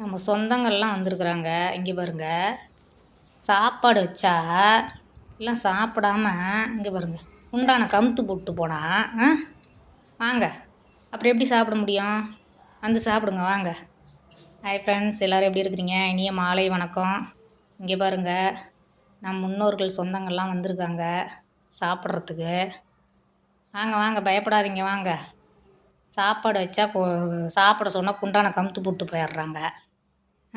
நம்ம சொந்தங்கள்லாம் வந்திருக்குறாங்க. இங்கே பாருங்க. சாப்பாடு வச்சா எல்லாம் சாப்பிடாம இங்கே பாருங்க. உண்டான கமுத்து போட்டு போனால் ஆ? வாங்க. அப்புறம் எப்படி சாப்பிட முடியும்? வந்து சாப்பிடுங்க வாங்க. ஹாய் ஃப்ரெண்ட்ஸ் எல்லோரும் எப்படி இருக்கிறீங்க? இனிய மாலை வணக்கம். இங்கே பாருங்க. நம் முன்னோர்கள் சொந்தங்கள்லாம் வந்திருக்காங்க சாப்பிட்றதுக்கு. வாங்க வாங்க. பயப்படாதீங்க வாங்க. சாப்பாடு வச்சா சாப்பிட சொன்னால் குண்டான கமுத்து போட்டு போயிடுறாங்க.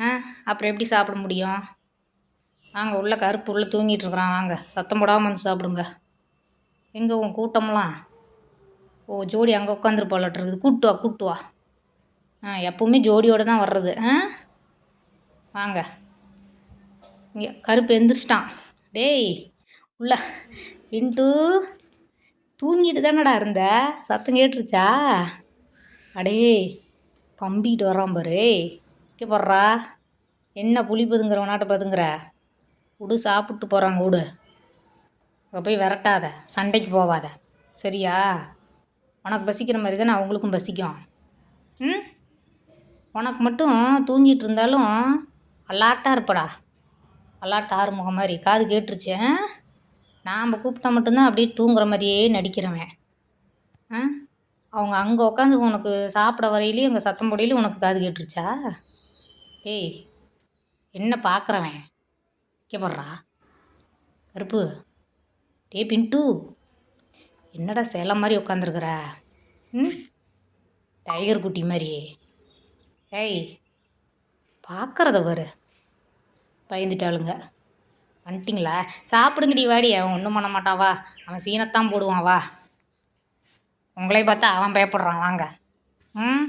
ஆ அப்புறம் எப்படி சாப்பிட முடியும்? வாங்க உள்ள கருப்பு உள்ளே தூங்கிட்டுருக்குறான் வாங்க சத்தம் போடாமல் வந்து சாப்பிடுங்க. எங்கே உன் கூட்டம்லாம்? ஓ ஜோடி அங்கே உட்காந்துரு போலட்டுருக்குது. கூட்டு வா கூட்டு வா. ஆ எப்பவுமே ஜோடியோடு தான் வர்றது. ஆ? வாங்க. இங்கே கருப்பு எந்திரிச்சிட்டான். டேய் உள்ள. பின்ட்டு தூங்கிட்டு தானடா இருந்த? சத்தம் கேட்டுருச்சா? அடே பம்பிக்கிட்டு வரான் பாரு. இங்கே போடுறா என்ன புளி பதுங்குறவனாட்ட பதுங்குற? விடு சாப்பிட்டு போகிறாங்க விடு அங்கே போய் விரட்டாத சண்டைக்கு போவாத. சரியா? உனக்கு பசிக்கிற மாதிரி தானே அவங்களுக்கும் பசிக்கும். ம்? உனக்கு மட்டும் தூங்கிட்டு இருந்தாலும் அலாட்டாக இருப்படா. அலாட்ட ஆறுமுகம் மாதிரி. காது கேட்டுருச்சு ஆ? நாம் கூப்பிட்டா மட்டும்தான் அப்படியே தூங்குற மாதிரியே நடிக்கிறவன். ஆ? அவங்க அங்கே உட்காந்து உனக்கு சாப்பிட வரையிலையும் அங்கே சத்தம் போடையிலையும் உனக்கு காது கேட்டுருச்சா? டேய் என்ன பார்க்குறவன்? கேப்படுறா கருப்பு. டே பின்ட்டு என்னடா சேலம் மாதிரி உட்காந்துருக்குற ம்? டைகர் குட்டி மாதிரி ஏய் பார்க்குறத பாரு. பயந்துட்டாளுங்க. வந்துட்டிங்களா? சாப்பிடுங்கடி வாடி. அவன் ஒன்றும் பண்ண மாட்டாவா அவன் சீனத்தான் போடுவான். வா. உங்களே பார்த்தா அவன் பயப்படுறான். வாங்க. ம்?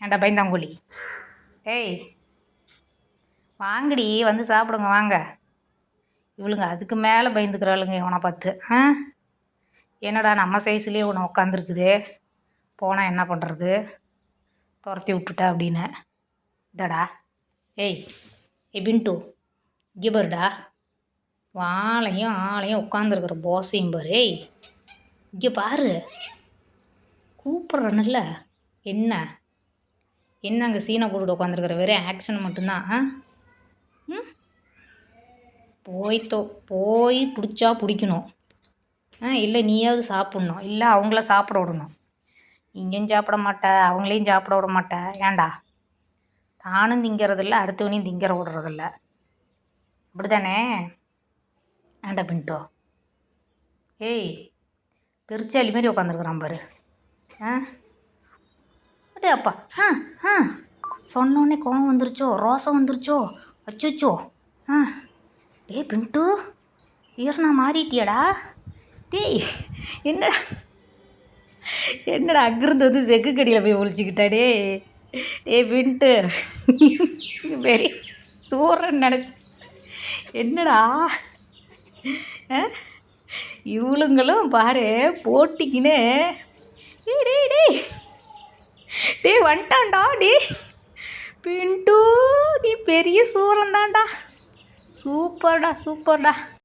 ஏன்டா பயந்தாங்கோழி? ஏய் வாங்கடி வந்து சாப்பிடுங்க வாங்க. இவளுங்க அதுக்கு மேலே பயந்துக்கிறாளுங்க இவனை பார்த்து. ஆ? என்னடா நம்ம சைஸ்லேயே உன்னை உட்காந்துருக்குது போனால் என்ன பண்ணுறது துரத்தி விட்டுட்டா அப்படின்னு. இதடா ஏய் ஏ பின்ட்டு இங்கே வாழையும் ஆளையும் உட்காந்துருக்குற போசையும் பாரு. ஏய் இங்கே பாரு. கூப்பிட்றனுல்ல என்ன? என்ன அங்கே சீனை போட்டுட்டு உட்காந்துருக்குற வெறும் ஆக்ஷன் மட்டும்தான். ஆ? போய் தோ போய் பிடிச்சா பிடிக்கணும். ஆ இல்லை நீயாவது சாப்பிட்ணும். இல்லை அவங்கள சாப்பிட விடணும். நீங்களும் சாப்பிட மாட்ட அவங்களையும் சாப்பிட விட மாட்ட. ஏன்டா? தானும் திங்கிறதில்ல அடுத்தவனையும் திங்கிற விடுறதில்ல. அப்படி தானே ஏண்டா பின்ட்டோ? ஏய் பெருச்சாலி மாதிரி உட்காந்துருக்குறான் பாரு. ஆ? அப்படியே அப்பா. ஆ ஆ. சொன்னோடனே கோவம் வந்துருச்சோ? ரோசம் வந்துருச்சோ? அச்சோச்சோ. ஆ. டேய் பின்ட்டு வீரனா மாறிட்டியடா. டேய் என்னடா? என்னடா அங்கிருந்து வந்து செக்கு கடியில் போய் ஒழிச்சிக்கிட்டா டே டேய் பிண்டு. பெரிய சூரன் நினச்சி. என்னடா? ஆ? இவளுங்களும் பாரு போட்டிக்கின்னு ஏ டே டே டேய் வந்துட்டான்டா டேய். பின்ட்டு நீ பெரிய சூரன் தான்டா சூப்பர்டா சூப்பர்டா.